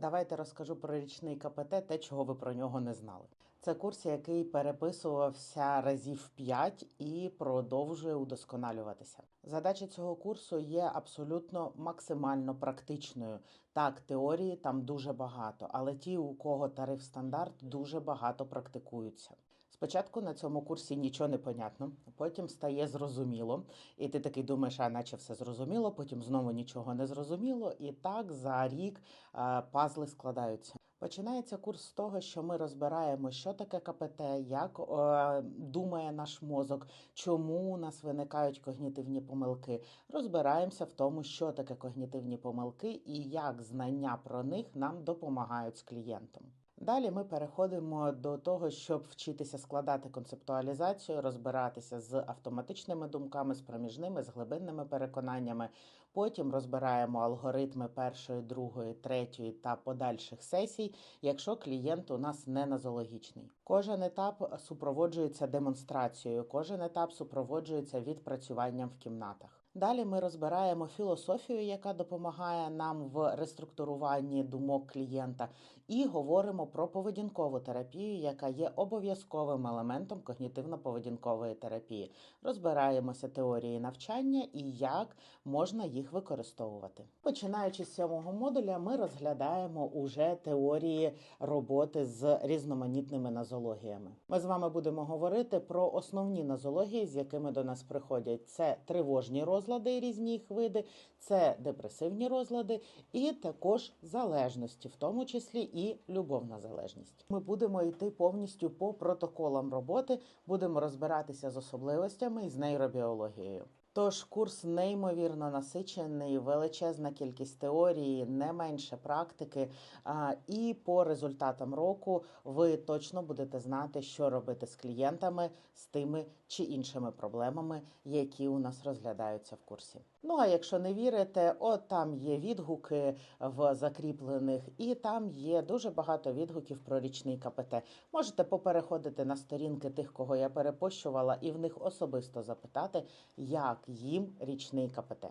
Давайте розкажу про річний КПТ, те, чого ви про нього не знали. Це курс, який переписувався разів 5 і продовжує удосконалюватися. Задача цього курсу є абсолютно максимально практичною. Так, теорії там дуже багато, але ті, у кого тариф стандарт, дуже багато практикуються. Спочатку на цьому курсі нічого не понятно, потім стає зрозуміло, і ти такий думаєш, а наче все зрозуміло, потім знову нічого не зрозуміло, і так за рік пазли складаються. Починається курс з того, що ми розбираємо, що таке КПТ, як е, думає наш мозок, чому у нас виникають когнітивні помилки. Розбираємося в тому, що таке когнітивні помилки і як знання про них нам допомагають з клієнтом. Далі ми переходимо до того, щоб вчитися складати концептуалізацію, розбиратися з автоматичними думками, з проміжними, з глибинними переконаннями. Потім розбираємо алгоритми першої, другої, третьої та подальших сесій, якщо клієнт у нас не назологічний. Кожен етап супроводжується демонстрацією, кожен етап супроводжується відпрацюванням в кімнатах. Далі ми розбираємо філософію, яка допомагає нам в реструктуруванні думок клієнта, і говоримо про поведінкову терапію, яка є обов'язковим елементом когнітивно-поведінкової терапії. Розбираємося теорії навчання і як можна їх використовувати. Починаючи з сьомого модуля, ми розглядаємо уже теорії роботи з різноманітними нозологіями. Ми з вами будемо говорити про основні нозології, з якими до нас приходять: це тривожні розлади, і різні їх види, це депресивні розлади, і також залежності, в тому числі і любовна залежність. Ми будемо йти повністю по протоколам роботи, будемо розбиратися з особливостями і з нейробіологією. Тож курс неймовірно насичений, величезна кількість теорії, не менше практики. І по результатам року ви точно будете знати, що робити з клієнтами, з тими чи іншими проблемами, які у нас розглядаються в курсі. Ну а якщо не вірите, от там є відгуки в закріплених, і там є дуже багато відгуків про річний КПТ. Можете попереходити на сторінки тих, кого я перепощувала, і в них особисто запитати, як їм річний КПТ.